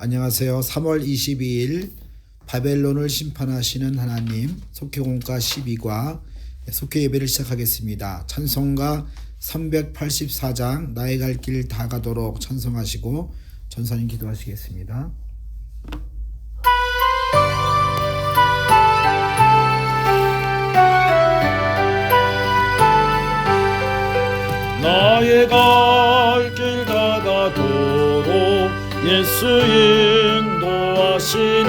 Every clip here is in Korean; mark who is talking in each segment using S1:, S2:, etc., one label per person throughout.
S1: 안녕하세요. 3월 22일 바벨론을 심판하시는 하나님 속회공과 12과 속회 예배를 시작하겠습니다. 찬송가 384장 나의 갈 길 다 가도록 찬송하시고 전사님 기도하시겠습니다.
S2: 나의 갈 예수 인도하시니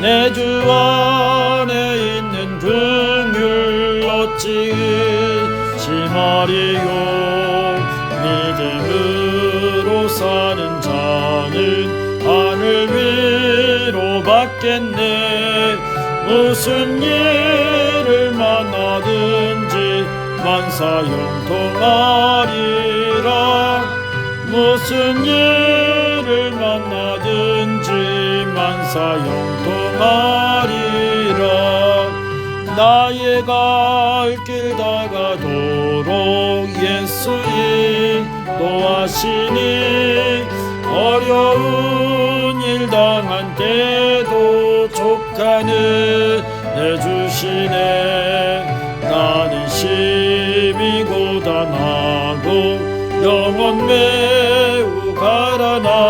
S2: 내 주 안에 있는 긍휼 어찌 심하리요. 믿음으로 사는 자는 하늘 위로 받겠네. 무슨 일을 만나든지 만사형통하리라. 무슨 일 만사형통하리라. 나의 갈 길 다가도록 예수 인도하시니 어려운 일 당한 때도 족하는 내주시네. 나는 심히 고단하고 영원 매우 가라나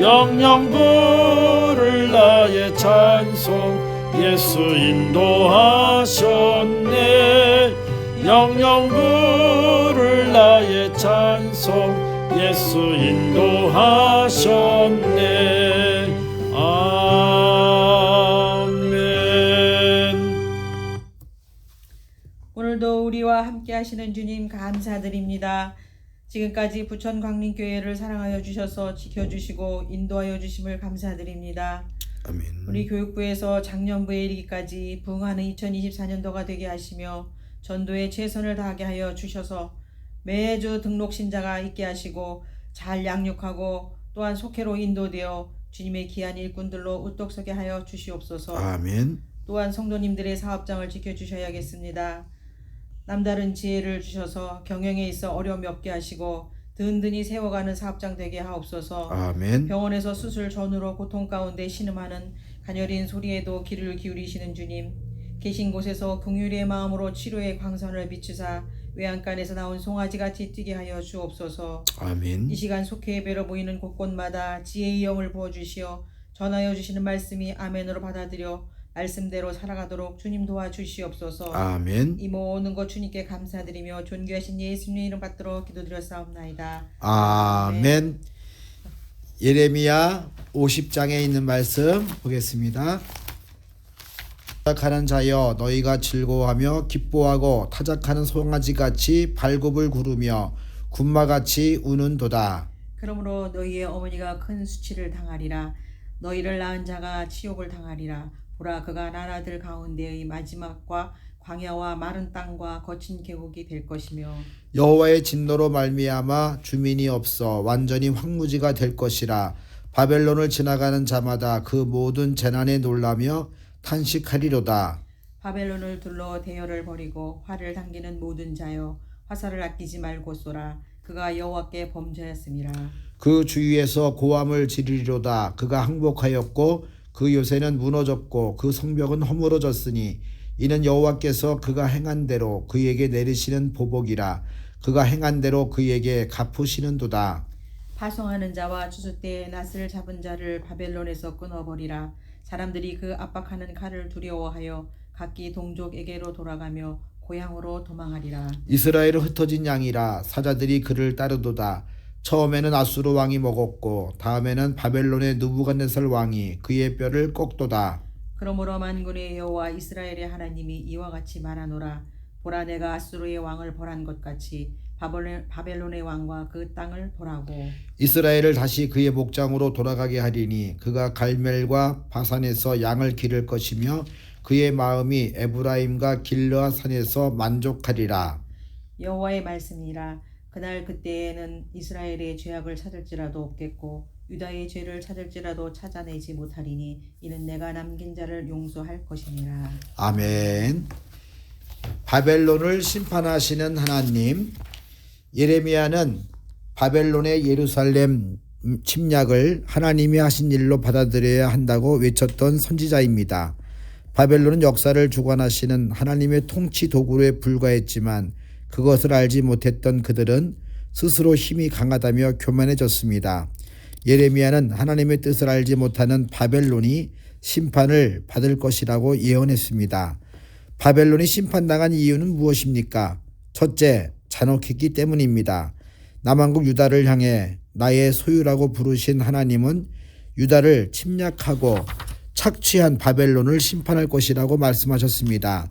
S2: 영영 부를 나의 찬송 예수 인도하셨네. 영영 부를 나의 찬송 예수 인도하셨네. 아멘.
S3: 오늘도 우리와 함께 하시는 주님 감사드립니다. 지금까지 부천 광림교회를 사랑하여 주셔서 지켜주시고 인도하여 주심을 감사드립니다.
S1: 아멘.
S3: 우리 교육부에서 작년부에 이르기까지 부흥하는 2024년도가 되게 하시며 전도에 최선을 다하게 하여 주셔서 매주 등록 신자가 있게 하시고 잘 양육하고 또한 속회로 인도되어 주님의 귀한 일꾼들로 우뚝 서게 하여 주시옵소서.
S1: 아멘.
S3: 또한 성도님들의 사업장을 지켜 주셔야겠습니다. 남다른 지혜를 주셔서 경영에 있어 어려움이 없게 하시고 든든히 세워가는 사업장 되게 하옵소서.
S1: 아멘.
S3: 병원에서 수술 전후로 고통 가운데 신음하는 가녀린 소리에도 귀를 기울이시는 주님. 계신 곳에서 긍휼의 마음으로 치료의 광선을 비추사 외양간에서 나온 송아지 같이 뛰게 하여 주옵소서.
S1: 아멘.
S3: 이 시간 속회 예배로 모이는 곳곳마다 지혜의 영을 부어 주시어 전하여 주시는 말씀이 아멘으로 받아들여 말씀대로 살아가도록 주님 도와주시옵소서.
S1: 아멘.
S3: 이 모든 것 주님께 감사드리며 존귀하신 예수님의 이름 받들어 기도드렸사옵나이다.
S1: 아멘. 예레미야 50장에 있는 말씀 보겠습니다. 타작하는 자여 너희가 즐거워하며 기뻐하고 타작하는 송아지 같이 발굽을 구르며 군마같이 우는도다.
S3: 그러므로 너희의 어머니가 큰 수치를 당하리라. 너희를 낳은 자가 치욕을 당하리라. 보라 그가 나라들 가운데의 마지막과 광야와 마른 땅과 거친 계곡이 될 것이며
S1: 여호와의 진노로 말미암아 주민이 없어 완전히 황무지가 될 것이라. 바벨론을 지나가는 자마다 그 모든 재난에 놀라며 탄식하리로다.
S3: 바벨론을 둘러 대열을 벌이고 활을 당기는 모든 자여 화살을 아끼지 말고 쏘라. 그가 여호와께 범죄하였음이라.
S1: 그 주위에서 고함을 지르리로다. 그가 항복하였고 그 요새는 무너졌고 그 성벽은 허물어졌으니 이는 여호와께서 그가 행한 대로 그에게 내리시는 보복이라. 그가 행한 대로 그에게 갚으시는도다.
S3: 파송하는 자와 추수 때에 낫을 잡은 자를 바벨론에서 끊어버리라. 사람들이 그 압박하는 칼을 두려워하여 각기 동족에게로 돌아가며 고향으로 도망하리라.
S1: 이스라엘은 흩어진 양이라 사자들이 그를 따르도다. 처음에는 아수르 왕이 먹었고 다음에는 바벨론의 느부갓네살 왕이 그의 뼈를 꺾도다.
S3: 그러므로 만군의 여호와 이스라엘의 하나님이 이와 같이 말하노라 보라 내가 아수르의 왕을 벌한 것 같이 바벨- 바벨론의 왕과 그 땅을 보라고
S1: 이스라엘을 다시 그의 목장으로 돌아가게 하리니 그가 갈멜과 바산에서 양을 기를 것이며 그의 마음이 에브라임과 길르아 산에서 만족하리라.
S3: 여호와의 말씀이라 그날 그때에는 이스라엘의 죄악을 찾을지라도 없겠고 유다의 죄를 찾을지라도 찾아내지 못하리니 이는 내가 남긴 자를 용서할 것이니라
S1: 아멘. 바벨론을 심판하시는 하나님. 예레미야는 바벨론의 예루살렘 침략을 하나님이 하신 일로 받아들여야 한다고 외쳤던 선지자입니다. 바벨론은 역사를 주관하시는 하나님의 통치 도구에 불과했지만 그것을 알지 못했던 그들은 스스로 힘이 강하다며 교만해졌습니다. 예레미야는 하나님의 뜻을 알지 못하는 바벨론이 심판을 받을 것이라고 예언했습니다. 바벨론이 심판당한 이유는 무엇입니까? 첫째, 잔혹했기 때문입니다. 남한국 유다를 향해 나의 소유라고 부르신 하나님은 유다를 침략하고 착취한 바벨론을 심판할 것이라고 말씀하셨습니다.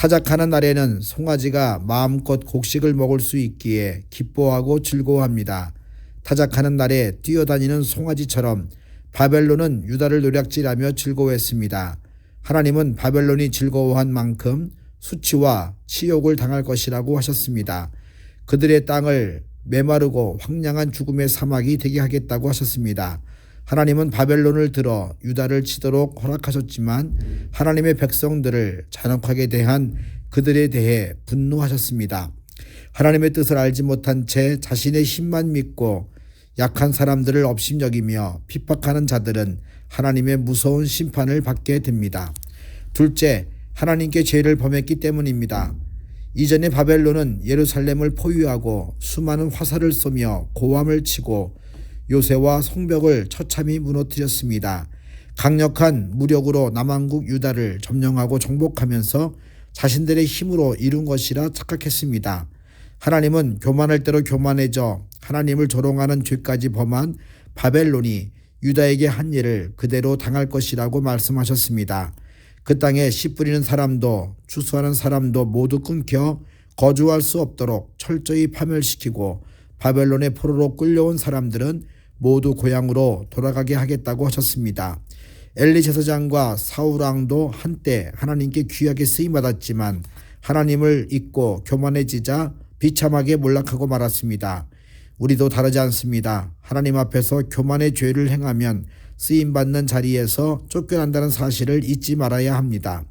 S1: 타작하는 날에는 송아지가 마음껏 곡식을 먹을 수 있기에 기뻐하고 즐거워합니다. 타작하는 날에 뛰어다니는 송아지처럼 바벨론은 유다를 노략질하며 즐거워했습니다. 하나님은 바벨론이 즐거워한 만큼 수치와 치욕을 당할 것이라고 하셨습니다. 그들의 땅을 메마르고 황량한 죽음의 사막이 되게 하겠다고 하셨습니다. 하나님은 바벨론을 들어 유다를 치도록 허락하셨지만 하나님의 백성들을 잔혹하게 대한 그들에 대해 분노하셨습니다. 하나님의 뜻을 알지 못한 채 자신의 힘만 믿고 약한 사람들을 업심여기며 핍박하는 자들은 하나님의 무서운 심판을 받게 됩니다. 둘째, 하나님께 죄를 범했기 때문입니다. 이전에 바벨론은 예루살렘을 포위하고 수많은 화살을 쏘며 고함을 치고 요새와 성벽을 처참히 무너뜨렸습니다. 강력한 무력으로 남한국 유다를 점령하고 정복하면서 자신들의 힘으로 이룬 것이라 착각했습니다. 하나님은 교만할 대로 교만해져 하나님을 조롱하는 죄까지 범한 바벨론이 유다에게 한 일을 그대로 당할 것이라고 말씀하셨습니다. 그 땅에 씨 뿌리는 사람도 추수하는 사람도 모두 끊겨 거주할 수 없도록 철저히 파멸시키고 바벨론의 포로로 끌려온 사람들은 모두 고향으로 돌아가게 하겠다고 하셨습니다. 엘리 제사장과 사울 왕도 한때 하나님께 귀하게 쓰임 받았지만 하나님을 잊고 교만해지자 비참하게 몰락하고 말았습니다. 우리도 다르지 않습니다. 하나님 앞에서 교만의 죄를 행하면 쓰임 받는 자리에서 쫓겨난다는 사실을 잊지 말아야 합니다.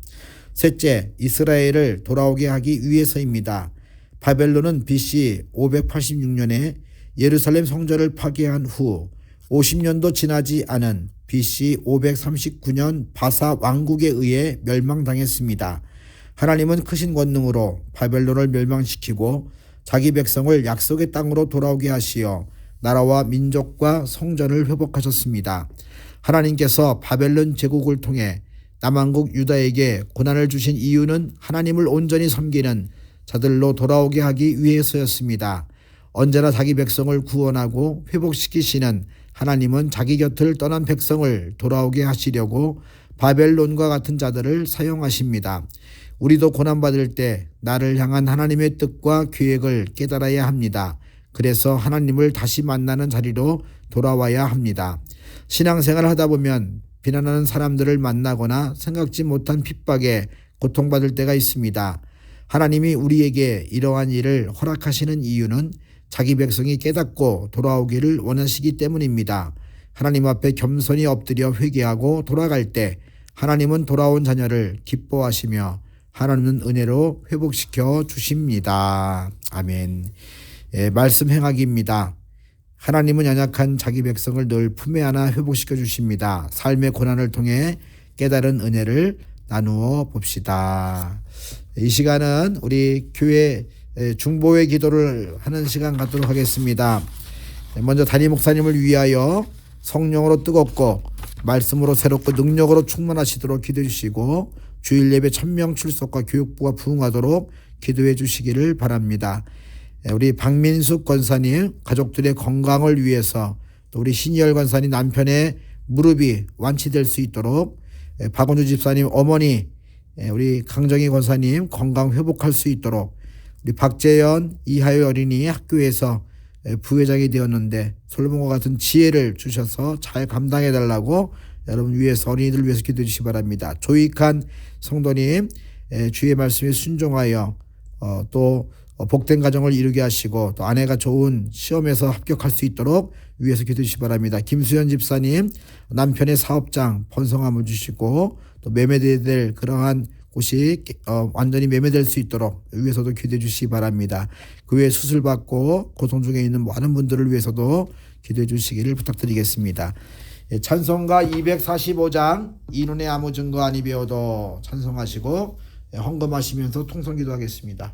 S1: 셋째, 이스라엘을 돌아오게 하기 위해서입니다. 바벨론은 BC 586년에 예루살렘 성전을 파괴한 후 50년도 지나지 않은 BC 539년 바사 왕국에 의해 멸망당했습니다. 하나님은 크신 권능으로 바벨론을 멸망시키고 자기 백성을 약속의 땅으로 돌아오게 하시어 나라와 민족과 성전을 회복하셨습니다. 하나님께서 바벨론 제국을 통해 남한국 유다에게 고난을 주신 이유는 하나님을 온전히 섬기는 자들로 돌아오게 하기 위해서였습니다. 언제나 자기 백성을 구원하고 회복시키시는 하나님은 자기 곁을 떠난 백성을 돌아오게 하시려고 바벨론과 같은 자들을 사용하십니다. 우리도 고난받을 때 나를 향한 하나님의 뜻과 계획을 깨달아야 합니다. 그래서 하나님을 다시 만나는 자리로 돌아와야 합니다. 신앙생활 하다 보면 비난하는 사람들을 만나거나 생각지 못한 핍박에 고통받을 때가 있습니다. 하나님이 우리에게 이러한 일을 허락하시는 이유는 자기 백성이 깨닫고 돌아오기를 원하시기 때문입니다. 하나님 앞에 겸손히 엎드려 회개하고 돌아갈 때 하나님은 돌아온 자녀를 기뻐하시며 하나님은 은혜로 회복시켜 주십니다. 아멘. 예, 말씀 행하기입니다. 하나님은 연약한 자기 백성을 늘 품에 안아 회복시켜 주십니다. 삶의 고난을 통해 깨달은 은혜를 나누어 봅시다. 이 시간은 우리 교회 중보의 기도를 하는 시간 갖도록 하겠습니다. 먼저 담임 목사님을 위하여 성령으로 뜨겁고 말씀으로 새롭고 능력으로 충만하시도록 기도해 주시고 주일 예배 천명 출석과 교육부가 부응하도록 기도해 주시기를 바랍니다. 우리 박민숙 권사님 가족들의 건강을 위해서 또 우리 신희열 권사님 남편의 무릎이 완치될 수 있도록 예, 박원주 집사님 어머니 예, 우리 강정희 권사님 건강 회복할 수 있도록 박재현 이하유 어린이 학교에서 예, 부회장이 되었는데 솔로몬과 같은 지혜를 주셔서 잘 감당해 달라고 여러분 위해서 어린이들 위해서 기도해 주시기 바랍니다. 조익한 성도님 예, 주의 말씀에 순종하여 어, 또 어, 복된 가정을 이루게 하시고 또 아내가 좋은 시험에서 합격할 수 있도록 위해서 기도해 주시기 바랍니다. 김수현 집사님 남편의 사업장 번성함을 주시고 또 매매될 그러한 곳이 어, 완전히 매매될 수 있도록 위해서도 기도해 주시기 바랍니다. 그 외에 수술 받고 고통 중에 있는 많은 분들을 위해서도 기도해 주시기를 부탁드리겠습니다. 예, 찬송가 245장 이눈의 아무 증거 아니 배워도 찬송하시고 예, 헌금하시면서 통성 기도 하겠습니다.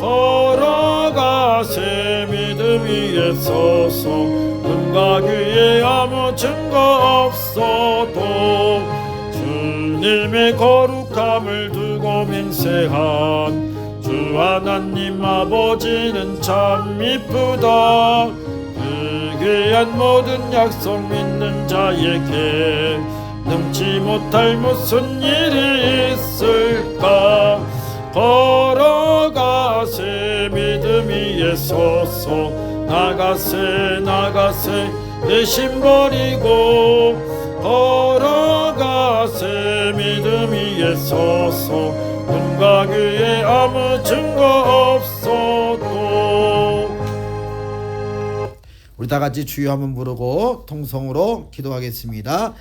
S2: 걸어가세 믿음 위에 서서 눈과 귀에 아무 증거 없어도 주님의 거룩함을 두고 맹세한 주 하나님 아버지는 참 이쁘다. 그 귀한 모든 약속 믿는 자에게 능치 못할 무슨 일이 있을까? 걸어 가세 믿음 위에 서서. 나가세 나가세 의심 버리고 걸어가세 믿음 위에 서서. 눈과 귀에 아무 증거 없어도.
S1: 우리 다 같이 주여 한번 부르고 통성으로 기도하겠습니다.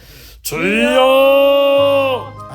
S2: 주여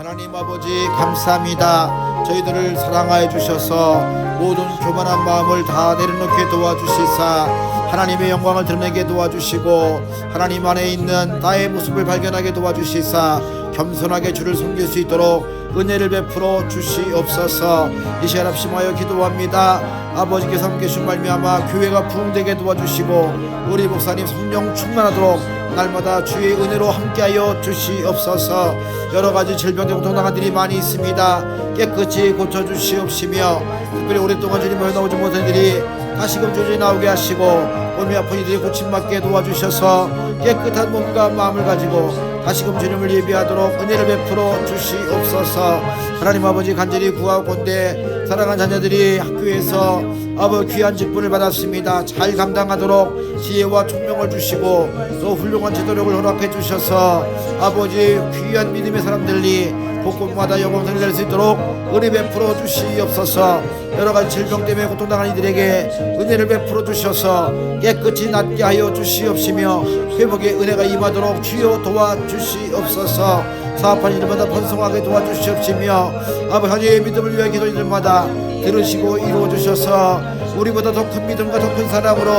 S1: 하나님 아버지 감사합니다. 저희들을 사랑하여 주셔서 모든 교만한 마음을 다 내려놓게 도와주시사 하나님의 영광을 드러내게 도와주시고 하나님 안에 있는 나의 모습을 발견하게 도와주시사 겸손하게 주를 섬길 수 있도록 은혜를 베풀어 주시옵소서. 이 시간 합심하여 기도합니다. 아버지께서 함께 주신 말미암아 교회가 부흥되게 도와주시고 우리 목사님 성령 충만하도록 날마다 주의 은혜로 함께하여 주시옵소서. 여러 가지 질병에 고통당한 일이 많이 있습니다. 깨끗이 고쳐주시옵시며 특별히 오랫동안 주님을 나오지 못한 일이 다시금 조지 나오게 하시고 몸이 아픈 이들이 고침받게 도와주셔서 깨끗한 몸과 마음을 가지고 다시금 주님을 예비하도록 은혜를 베풀어 주시옵소서. 하나님 아버지 간절히 구하건대 사랑하는 자녀들이 학교에서 아버지 귀한 직분을 받았습니다. 잘 감당하도록 지혜와 총명을 주시고 또 훌륭한 지도력을 허락해 주셔서 아버지 귀한 믿음의 사람들이 곳곳마다 영광을 낼수 있도록 은혜 베풀어 주시옵소서 여러 가지 질병 때문에 고통당한 이들에게 은혜를 베풀어 주셔서 깨끗이 낫게 하여 주시옵시며 회복의 은혜가 임하도록 주여 도와주시옵소서. 사업하는 일마다 번성하게 도와주시옵시며 아버지 하나님의 믿음을 위한 기도인들마다 들으시고 이루어 주셔서 우리보다 더 큰 믿음과 더 큰 사랑으로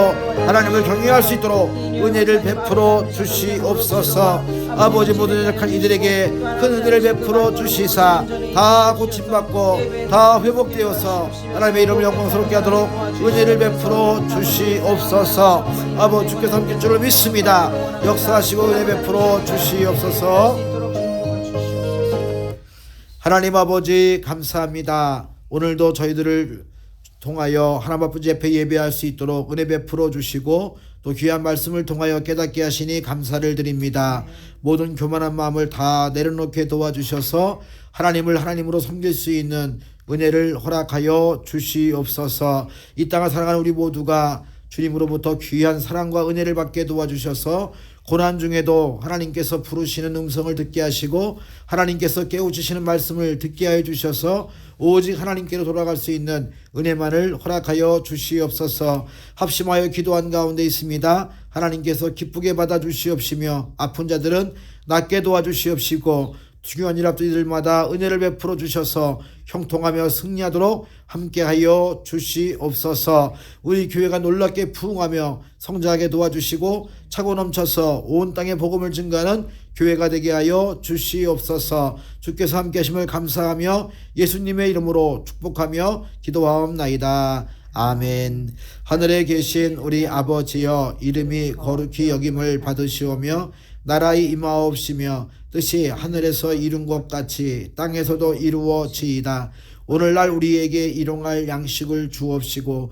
S1: 하나님을 경외할 수 있도록 은혜를 베풀어 주시옵소서. 아버지 모든 연약한 이들에게 큰 은혜를 베풀어 주시사 다 고침받고 다 회복되어서 하나님의 이름을 영광스럽게 하도록 은혜를 베풀어 주시옵소서. 아버지 주께서 함께 줄을 믿습니다. 역사하시고 은혜 베풀어 주시옵소서. 하나님 아버지 감사합니다. 오늘도 저희들을 통하여 하나님 아버지 앞에 예배할 수 있도록 은혜 베풀어 주시고 또 귀한 말씀을 통하여 깨닫게 하시니 감사를 드립니다. 모든 교만한 마음을 다 내려놓게 도와주셔서 하나님을 하나님으로 섬길 수 있는 은혜를 허락하여 주시옵소서. 이 땅을 살아가는 우리 모두가 주님으로부터 귀한 사랑과 은혜를 받게 도와주셔서 고난 중에도 하나님께서 부르시는 음성을 듣게 하시고 하나님께서 깨우치시는 말씀을 듣게 하여 주셔서 오직 하나님께로 돌아갈 수 있는 은혜만을 허락하여 주시옵소서 합심하여 기도한 가운데 있습니다. 하나님께서 기쁘게 받아 주시옵시며 아픈 자들은 낫게 도와주시옵시고 중요한 일 앞들마다 은혜를 베풀어 주셔서 형통하며 승리하도록 함께하여 주시옵소서. 우리 교회가 놀랍게 부흥하며 성장하게 도와주시고 차고 넘쳐서 온 땅에 복음을 증가하는 교회가 되게 하여 주시옵소서. 주께서 함께 하심을 감사하며 예수님의 이름으로 축복하며 기도하옵나이다. 아멘. 하늘에 계신 우리 아버지여 이름이 거룩히 여김을 받으시오며 나라의 임하옵시며 뜻이 하늘에서 이룬 것 같이 땅에서도 이루어지이다. 오늘날 우리에게 일용할 양식을 주옵시고